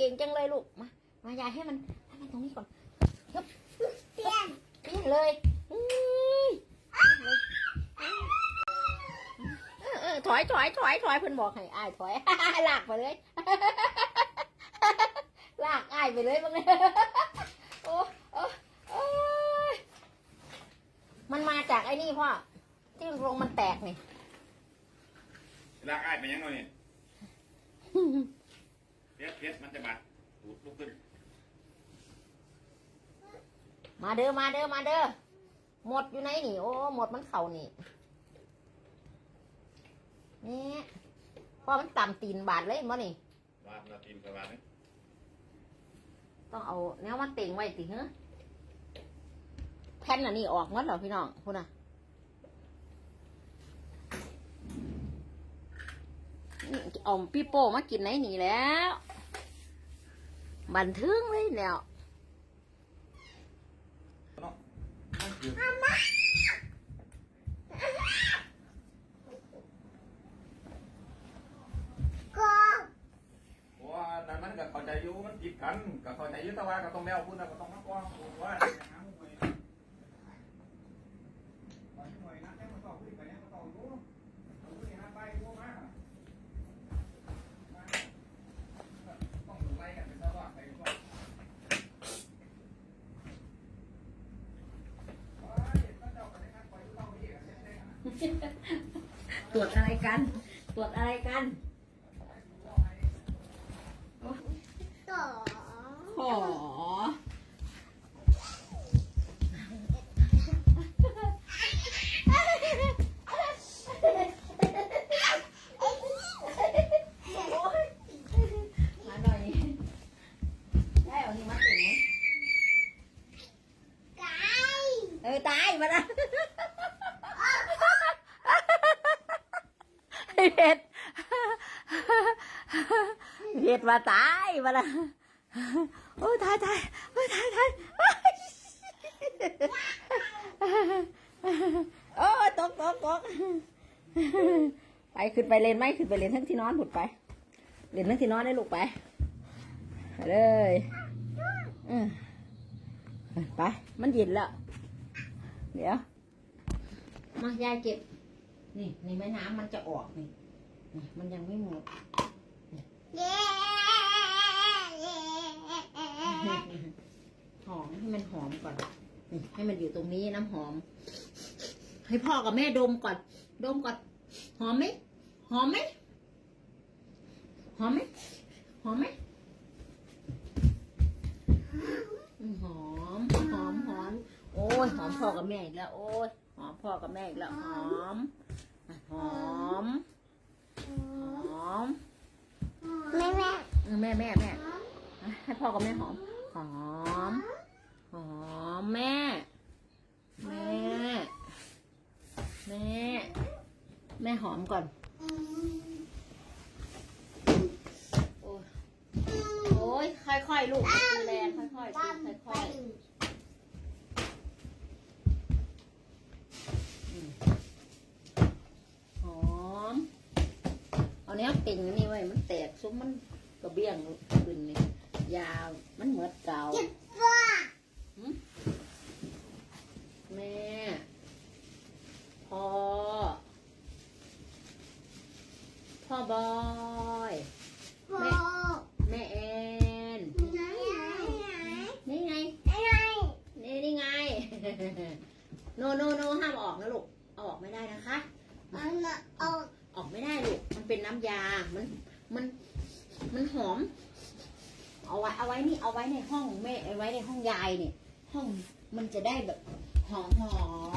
ก่งจังเลยลูก มา มายายให้มันให้มันตรงนี้ก่อนฮึบเตียนเปี้ยเลยอุ้ยเออเออถอยถอยถอยถอยเพิ่นบอกให้อ้ายถอยลากไปเลยลากอ้ายไปเลยบ้างเนี่ยโอ้โอ้โอ้ยมันมาจากไอ้นี่พ่อที่โรงมันแตกนี่ลากอ้ายไปยังไงเนี่ย เพชรเพชรมันจะบาดตูดลุกขึ้นมาเด้อมาเด้อมาเด้อหมดอยู่ไหนนี่ โอ้หมดมันเข่านี่นี่พอมันต่ำตีนบาดเลยมั้นี่บาดละตีนกระบาดนี่ต้องเอาแนวมันเต็งไว้ติเฮ้แผ่นอันนี้ออกงั้นเหรอพี่น้องคุณน่ะนี่ เอาปีโป้มากินไหนหนีแล้ว บันเทิงเลยแล้วเนาะคือกอว่านั้นมันก็เข้าใจอยู่มันผิดกันก็เข้าใจอยู่แต่ว่าก็ต้องแมวพูดนะก็ต้องนักว่าว่าหาหวยหวยนะแค่มาต่อผู้ใดก็ต้องรู้ผู้ใดหาไปรู้มาต้องไล่กันเป็นตลอดไปก่อน ตรวจอะไรกัน ตรวจอะไรกันสองขอ มาหน่อยได้เอานี่มาเต็งไหม ไก่ เออตายมาละ เห็ดเห็ดมาตายมาละโอ้ตายตายโอ้ตายตายโอ้ตกตกตกไปขึ้นไปเล่นไหมขึ้นไปเล่นทั้งที่นอนผุดไปเล่นทั้งที่นอนได้ลูกไปไปเลยไป มันเย็นแล้ว เดี๋ยว มายายเก็บ นี่ในแม่น้ำมันจะออกนี่นี่มันยังไม่หมดเย้หอมให้มันหอมก่อนนี่ให้มันอยู่ตรงนี้น้ำหอม ให้พ่อกับแม่ดมก่อน ดมก่อน หอมไหมหอมไหมหอมไหมหอมไหมอืมหอม หอม หอม โอ้ย หอมพ่อกับแม่อีกแล้ว โอ้ยหอม พ่อกับแม่อีกแล้วหอมหอมหอมแม่แม่เออแม่แม่แม่ให้พ่อกับแม่หอมหอมหอมแม่ แม่ แม่ แม่หอมก่อนโอ้ยโอ้ยค่อยๆลูกกินแรงค่อยๆกินค่อยๆหอม เอาแนวติ่งนี่ไว้มันแตกซุ้มมันกระเบี้ยงขึ้นนี่ยาวมันเหมือนเก่าเจ็บว่าแม่พ่อพ่อบอยพ่อแม่แอนไหนไหนนี่ไงไหนนี่นี่ไงโนโนโนห้ามออกนะลูกเอาออกไม่ได้นะคะเอาละเอา ออกไม่ได้ลูกมันเป็นน้ำยา มัน มัน มันหอม เอาไว้ เอาไว้นี่ เอาไว้ในห้องแม่ เอาไว้ในห้องยายเนี่ย ห้องมันจะได้แบบหอมหอม